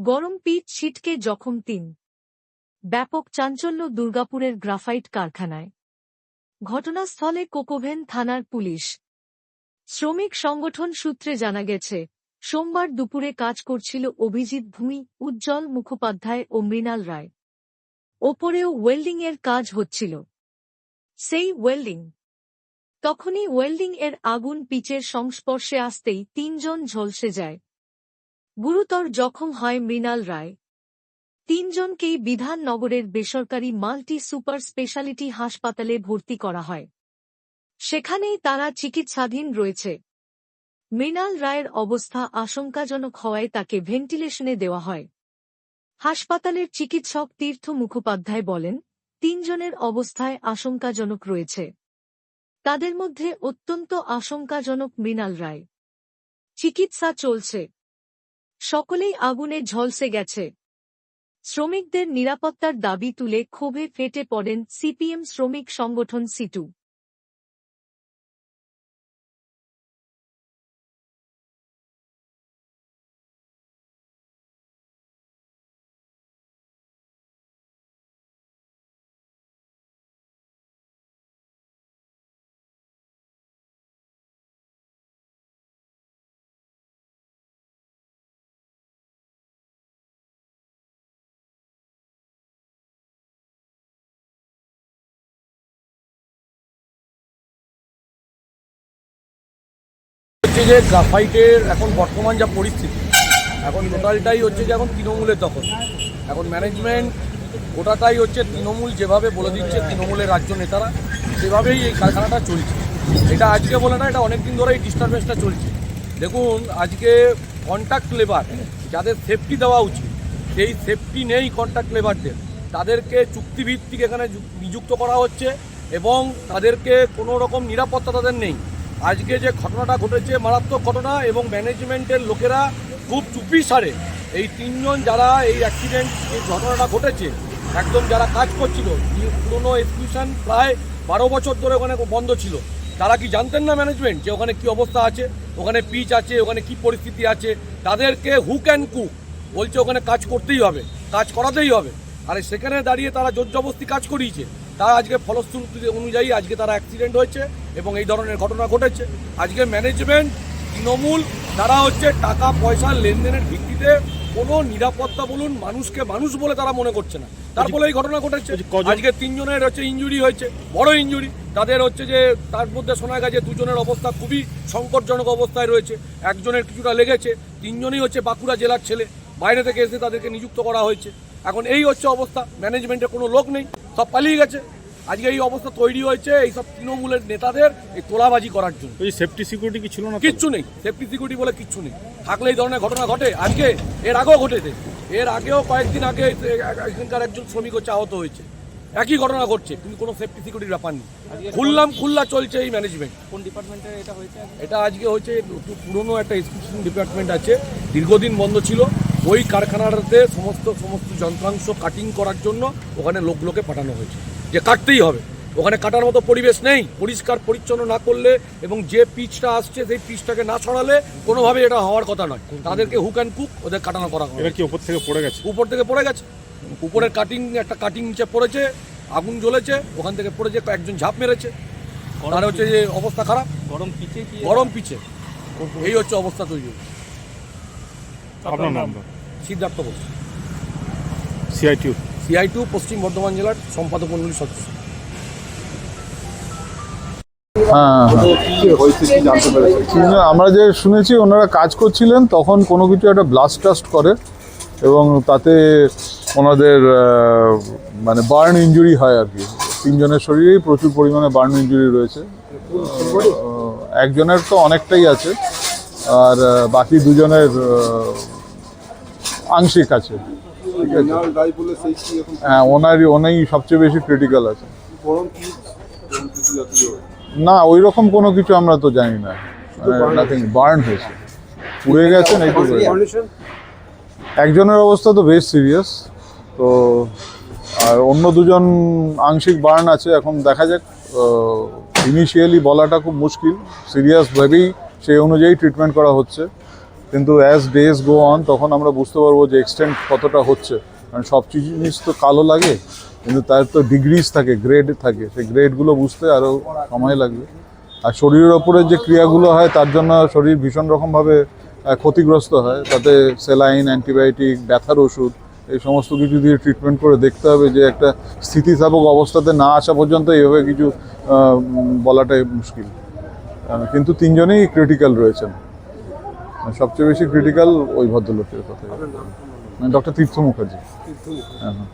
গরম পিঠ ছিটকে জখম তিন। ব্যাপক চাঞ্চল্য দুর্গাপুরের গ্রাফাইট কারখানায়। ঘটনাস্থলে কোকোভেন থানার পুলিশ। শ্রমিক সংগঠন সূত্রে জানা গেছে, সোমবার দুপুরে কাজ করছিল অভিজিৎ ভূমি, উজ্জ্বল মুখোপাধ্যায় ও মৃণাল রায়। ওপরেও ওয়েল্ডিংয়ের কাজ হচ্ছিল। সেই ওয়েল্ডিং। তখনই ওয়েল্ডিং এর আগুন পিচের সংস্পর্শে আসতেই তিনজন ঝলসে যায়। গুরুতর জখম হয় মৃণাল রায়। তিনজনকেই বিধাননগরের বেসরকারি মাল্টি সুপার স্পেশালিটি হাসপাতালে ভর্তি করা হয়। সেখানেই তারা চিকিৎসাধীন রয়েছে। মৃণাল রায়ের অবস্থা আশঙ্কাজনক হওয়ায় তাকে ভেন্টিলেশনে দেওয়া হয়। হাসপাতালের চিকিৎসক তীর্থ মুখোপাধ্যায় বলেন, তিনজনের অবস্থায় আশঙ্কাজনক রয়েছে। তাদের মধ্যে অত্যন্ত আশঙ্কাজনক মৃণাল রায়। চিকিৎসা চলছে। সকলেই আগুনে ঝলসে গেছে। শ্রমিকদের নিরাপত্তার দাবি তুলে ক্ষোভে ফেটে পড়েন সিপিএম শ্রমিক সংগঠন সিটু। হচ্ছে যে গ্রাফাইটের এখন বর্তমান যা পরিস্থিতি, এখন টোটালটাই হচ্ছে যে এখন তৃণমূলের দখল। এখন ম্যানেজমেন্ট গোটাটাই হচ্ছে তৃণমূল যেভাবে বলে দিচ্ছে তৃণমূলের রাজ্য নেতারা, সেভাবেই এই কারখানাটা চলছে। এটা আজকে বলে না, এটা অনেক দিন ধরে এই ডিস্টারবেন্সটা চলছে। দেখুন, আজকে কন্ট্যাক্ট লেবার যাদের সেফটি দেওয়া উচিত, সেই সেফটি নেই কন্ট্যাক্ট লেবারদের তাদেরকে চুক্তিভিত্তিক এখানে নিযুক্ত করা হচ্ছে এবং তাদেরকে কোনো রকম নিরাপত্তা তাদের নেই। আজকে যে ঘটনাটা ঘটেছে মারাত্মক ঘটনা এবং ম্যানেজমেন্টের লোকেরা খুব চুপি সারে। এই তিনজন যারা এই অ্যাক্সিডেন্ট এই ঘটনাটা ঘটেছে, একদম যারা কাজ করছিল পুরনো এক্সকিউশন প্রায় বারো বছর ধরে ওখানে বন্ধ ছিল। তারা কি জানতেন না ম্যানেজমেন্ট যে ওখানে কি অবস্থা আছে? ওখানে পিচ আছে, ওখানে কি পরিস্থিতি আছে? তাদেরকে হুক অ্যান্ড কুক বলছে ওখানে কাজ করতেই হবে, কাজ করাতেই হবে। আর সেখানে দাঁড়িয়ে তারা জোর জবস্তি কাজ করিয়েছে। তার আজকে ফলশ্রুতি অনুযায়ী আজকে তারা অ্যাক্সিডেন্ট হয়েছে। এবং এই ধরনের ঘটনা ঘটেছে। আজকে ম্যানেজমেন্ট তৃণমূল তারা হচ্ছে টাকা পয়সার লেনদেনের ভিত্তিতে কোনো নিরাপত্তা বলুন মানুষকে মানুষ বলে তারা মনে করছে না। তার ফলে এই ঘটনা ঘটেছে। আজকে তিনজনের হচ্ছে ইঞ্জুরি হয়েছে বড় ইঞ্জুরি তাদের হচ্ছে যে তার মধ্যে শোনা গেছে দুজনের অবস্থা খুবই সংকটজনক অবস্থায় রয়েছে। একজনের কিছুটা লেগেছে তিনজনই হচ্ছে বাঁকুড়া জেলার ছেলে। বাইরে থেকে এসে তাদেরকে নিযুক্ত করা হয়েছে। এখন এই হচ্ছে অবস্থা ম্যানেজমেন্টের কোনো লোক নেই সব পালিয়ে গেছে। আজকে এই অবস্থা তৈরি হয়েছে এই সব তৃণমূলের নেতাদের এই তোলাবাজি করার জন্য। ওই সেফটি সিকিউরিটি কি ছিল না কিচ্ছু নেই। সেফটি সিকিউরিটি বলে কিচ্ছু নেই। থাকলে এই ধরনের ঘটনা ঘটে। আজকে এর আগেও ঘটেছে। এর আগেও কয়েকদিন আগে এখানকার একজন শ্রমিক হচ্ছে আহত হয়েছে। একই ঘটনা ঘটছে কিন্তু কোনো সেফটি সিকিউরিটির ব্যাপার নেই। খুললাম খুল্লা চলছে এই ম্যানেজমেন্ট কোন ডিপার্টমেন্টে এটা হয়েছে এটা আজকে হয়েছে একটু পুরনো একটা এক্সকিউশন ডিপার্টমেন্ট আছে। দীর্ঘদিন বন্ধ ছিল। ওই কারখানাটাতে সমস্ত সমস্ত যন্ত্রাংশ কাটিং করার জন্য ওখানে লোকগুলোকে পাঠানো হয়েছে। যে কাটতেই হবে। ওখানে কাটার মতো পরিবেশ নেই। পরিষ্কার পরিচ্ছন্ন না করলে এবং যে পিচটা আসছে সেই পিচটাকে না ছড়ালে কোনোভাবে এটা হওয়ার কথা নয়। তাদেরকে হুক অ্যান্ড কুক ওদের কাটানো করা হবে। এটা কি উপর থেকে পড়ে গেছে? উপর থেকে পড়ে গেছে। উপরের কাটিং একটা কাটিং নিচে পড়েছে আগুন জ্বলেছে ওখান থেকে পড়েছে একজন ঝাঁপ মেরেছে। তার হচ্ছে যে অবস্থা খারাপ। গরম পিচে কি? গরম পিছে এই হচ্ছে অবস্থা তৈরি আপনার নাম? Siddhartha Bose C I T U. C I T U Paschim Bardhaman জেলার সম্পাদক মন্ডলীর সদস্য। হ্যাঁ আমরা যে শুনেছি ওনারা কাজ করছিলেন তখন কোনো কিছু একটা ব্লাস্ট টাস্ট করে এবং তাতে ওনাদের মানে বার্ন ইঞ্জুরি হয় আর কি। তিনজনের শরীরেই প্রচুর পরিমাণে বার্ন ইঞ্জুরি রয়েছে। একজনের তো অনেকটাই আছে আর বাকি দুজনের আংশিক আছে। হ্যাঁ ওনারই ওনাই সবচেয়ে বেশি ক্রিটিক্যাল আছে। না ওই রকম কোনো কিছু আমরা তো জানি না। নাথিং বার্ন হয়েছে। পুড়ে এইটুকু একজনের অবস্থা তো বেশ সিরিয়াস তো আর অন্য দুজন আংশিক বার্ন আছে। এখন দেখা যাক ইনিশিয়ালি বলাটা খুব মুশকিল। সিরিয়াস ভেবেই সেই অনুযায়ী ট্রিটমেন্ট করা হচ্ছে। কিন্তু অ্যাজ ডেজ গো অন তখন আমরা বুঝতে পারব যে এক্সটেন্ট কতটা হচ্ছে। কারণ সব জিনিস তো কালো লাগে, কিন্তু তার তো ডিগ্রিজ থাকে গ্রেড থাকে। সেই গ্রেডগুলো বুঝতে আরও সময় লাগবে। আর শরীরের ওপরে যে ক্রিয়াগুলো হয়, তার জন্য শরীর ভীষণ রকমভাবে ক্ষতিগ্রস্ত হয়। তাতে সেলাইন অ্যান্টিবায়োটিক ব্যথার ওষুধ, এই সমস্ত কিছু দিয়ে ট্রিটমেন্ট করে দেখতে হবে যে একটা স্থিতিস্থাপক অবস্থাতে না আসা পর্যন্ত এইভাবে কিছু বলাটাই মুশকিল। কিন্তু তিনজনেই ক্রিটিক্যাল রয়েছেন। সবচেয়ে বেশি ক্রিটিক্যাল ওই ভদ্রলোকের কথা ডক্টর তীর্থ মুখার্জি। হ্যাঁ হ্যাঁ।